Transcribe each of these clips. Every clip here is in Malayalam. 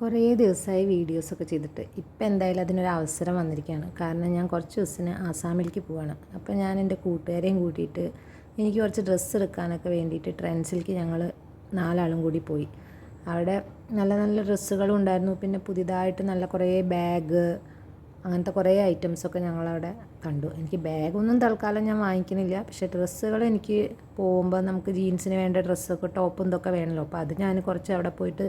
കുറേ ദിവസമായി വീഡിയോസൊക്കെ ചെയ്തിട്ട്. ഇപ്പം എന്തായാലും അതിനൊരു അവസരം വന്നിരിക്കുകയാണ്. കാരണം ഞാൻ കുറച്ച് ദിവസത്തിന് ആസാമിലേക്ക് പോവാണ്. അപ്പോൾ ഞാൻ എന്റെ കൂട്ടുകാരെയും കൂട്ടിയിട്ട് എനിക്ക് കുറച്ച് ഡ്രസ്സ് എടുക്കാനൊക്കെ വേണ്ടിയിട്ട് ട്രെൻഡ്സിലേക്ക് ഞങ്ങൾ നാലാളും കൂടി പോയി. അവിടെ നല്ല നല്ല ഡ്രസ്സുകളും ഉണ്ടായിരുന്നു. പിന്നെ പുതിയതായിട്ട് നല്ല കുറേ ബാഗ് അങ്ങനത്തെ കുറേ ഐറ്റംസൊക്കെ ഞങ്ങളവിടെ കണ്ടു. എനിക്ക് ബാഗൊന്നും തൽക്കാലം ഞാൻ വാങ്ങിക്കുന്നില്ല പക്ഷേ ഡ്രസ്സുകൾ എനിക്ക് പോകുമ്പോൾ നമുക്ക് ജീൻസിന് വേണ്ട ഡ്രസ്സൊക്കെ ടോപ്പും ഇതൊക്കെ വേണമല്ലോ അപ്പോൾ അത് ഞാൻ കുറച്ച് അവിടെ പോയിട്ട്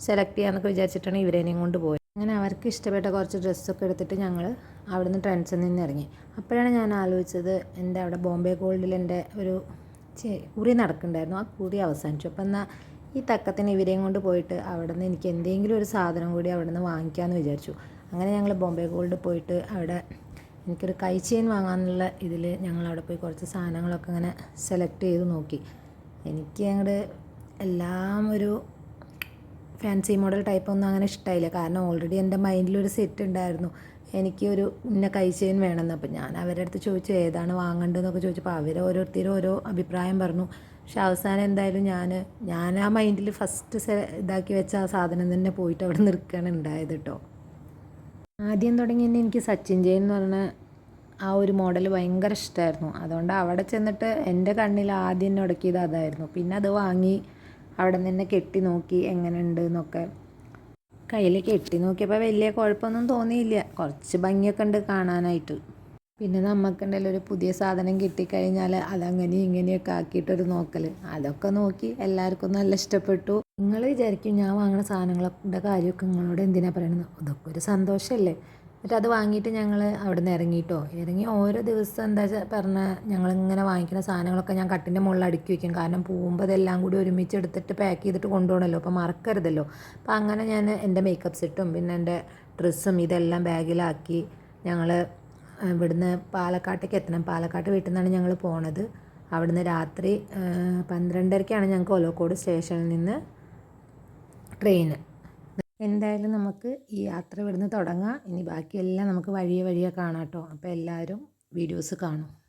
സെലക്ട് ചെയ്യാമെന്നൊക്കെ വിചാരിച്ചിട്ടാണ് ഇവരേനെയും കൊണ്ട് പോയത്. അങ്ങനെ അവർക്ക് ഇഷ്ടപ്പെട്ട കുറച്ച് ഡ്രസ്സൊക്കെ എടുത്തിട്ട് ഞങ്ങൾ അവിടുന്ന് ട്രെൻഡ്സിൽ നിന്ന് ഇറങ്ങി. അപ്പോഴാണ് ഞാൻ ആലോചിച്ചത് എന്റെ അവിടെ ബോംബെ ഗോൾഡിൽ എന്റെ ഒരു കുറി നടക്കുന്നുണ്ടായിരുന്നു. ആ കുറി അവസാനിച്ചു. അപ്പം എന്നാൽ ഈ തക്കത്തിന് ഇവരെയും കൊണ്ട് പോയിട്ട് അവിടെ നിന്ന് എനിക്ക് എന്തെങ്കിലും ഒരു സാധനം കൂടി അവിടെ നിന്ന് വാങ്ങിക്കാമെന്ന് വിചാരിച്ചു. അങ്ങനെ ഞങ്ങൾ ബോംബെ ഗോൾഡ് പോയിട്ട് അവിടെ എനിക്കൊരു കൈ ചെയിൻ വാങ്ങാനുള്ള ഇതിൽ ഞങ്ങൾ അവിടെ പോയി കുറച്ച് സാധനങ്ങളൊക്കെ ഇങ്ങനെ സെലക്ട് ചെയ്ത് നോക്കി. എനിക്ക് അങ്ങോട്ട് എല്ലാം ഒരു ഫാൻസി മോഡൽ ടൈപ്പ് ഒന്നും അങ്ങനെ ഇഷ്ടമായില്ല കാരണം ഓൾറെഡി എന്റെ മൈൻഡിലൊരു സെറ്റ് ഉണ്ടായിരുന്നു. എനിക്ക് ഒരു ഇന്ന കൈ ചെയിൻ വേണമെന്ന്. അപ്പോൾ ഞാൻ അവരുടെ അടുത്ത് ചോദിച്ചു ഏതാണ് വാങ്ങേണ്ടതെന്നൊക്കെ ചോദിച്ചപ്പോൾ അവർ ഓരോരുത്തരും ഓരോ അഭിപ്രായം പറഞ്ഞു. പക്ഷെ അവസാനം എന്തായാലും ഞാൻ ഞാൻ ആ മൈൻഡിൽ ഫസ്റ്റ് ഇതാക്കി വെച്ച ആ സാധനം തന്നെ പോയിട്ട് അവിടെ നിൽക്കുകയാണ് ഉണ്ടായത് കേട്ടോ ആദ്യം തുടങ്ങി തന്നെ എനിക്ക് സച്ചിൻ ജയൻ എന്ന് പറഞ്ഞ ആ ഒരു മോഡൽ ഭയങ്കര ഇഷ്ടമായിരുന്നു അതുകൊണ്ട് അവിടെ ചെന്നിട്ട് എന്റെ കണ്ണിൽ ആദ്യം ഉടക്കിയത് അതായിരുന്നു. പിന്നെ അത് വാങ്ങി അവിടെ നിന്ന് കെട്ടി നോക്കി എങ്ങനെയുണ്ട് എന്നൊക്കെ. കയ്യിൽ കെട്ടി നോക്കിയപ്പോൾ വലിയ കുഴപ്പമൊന്നും തോന്നിയില്ല. കുറച്ച് ഭംഗിയൊക്കെ ഉണ്ട് കാണാനായിട്ട്. പിന്നെ നമുക്കുണ്ടല്ലോ ഒരു പുതിയ സാധനം കിട്ടിക്കഴിഞ്ഞാൽ അതങ്ങനെ ഇങ്ങനെയൊക്കെ ആക്കിയിട്ടൊരു നോക്കൽ അതൊക്കെ നോക്കി എല്ലാവർക്കും നല്ല ഇഷ്ടപ്പെട്ടു. നിങ്ങൾ വിചാരിക്കും ഞാൻ വാങ്ങുന്ന സാധനങ്ങളുടെ കാര്യമൊക്കെ നിങ്ങളോട് എന്തിനാണ് പറയണത്? അതൊക്കെ ഒരു സന്തോഷമല്ലേ എന്നിട്ട് അത് വാങ്ങിയിട്ട് ഞങ്ങൾ അവിടെ നിന്ന് ഇറങ്ങിയിട്ടോ ഇറങ്ങി ഓരോ ദിവസം എന്താ പറഞ്ഞാൽ ഞങ്ങളിങ്ങനെ വാങ്ങിക്കുന്ന സാധനങ്ങളൊക്കെ ഞാൻ കട്ടിന്റെ മുകളിൽ അടുക്കി വയ്ക്കും കാരണം പോകുമ്പോൾ അതെല്ലാം കൂടി ഒരുമിച്ച് എടുത്തിട്ട് പാക്ക് ചെയ്തിട്ട് കൊണ്ടുപോകണമല്ലോ അപ്പോൾ മറക്കരുതല്ലോ. അപ്പോൾ അങ്ങനെ ഞാൻ എന്റെ മേക്കപ്പ് സെറ്റും പിന്നെ എന്റെ ഡ്രസ്സും ഇതെല്ലാം ബാഗിലാക്കി ഞങ്ങൾ ഇവിടുന്ന് പാലക്കാട്ടേക്ക് എത്തണം. പാലക്കാട്ട് വീട്ടിൽ നിന്നാണ് ഞങ്ങൾ പോണത്. അവിടുന്ന് രാത്രി പന്ത്രണ്ടരയ്ക്കാണ് ഞങ്ങൾക്ക് ഒലോക്കോട് സ്റ്റേഷനിൽ നിന്ന് ട്രെയിന് എന്തായാലും നമുക്ക് ഈ യാത്ര ഇവിടുന്ന് തുടങ്ങാം. ഇനി ബാക്കിയെല്ലാം നമുക്ക് വഴിയെ വഴിയെ കാണാം കേട്ടോ. അപ്പോൾ എല്ലാവരും വീഡിയോസ് കാണും.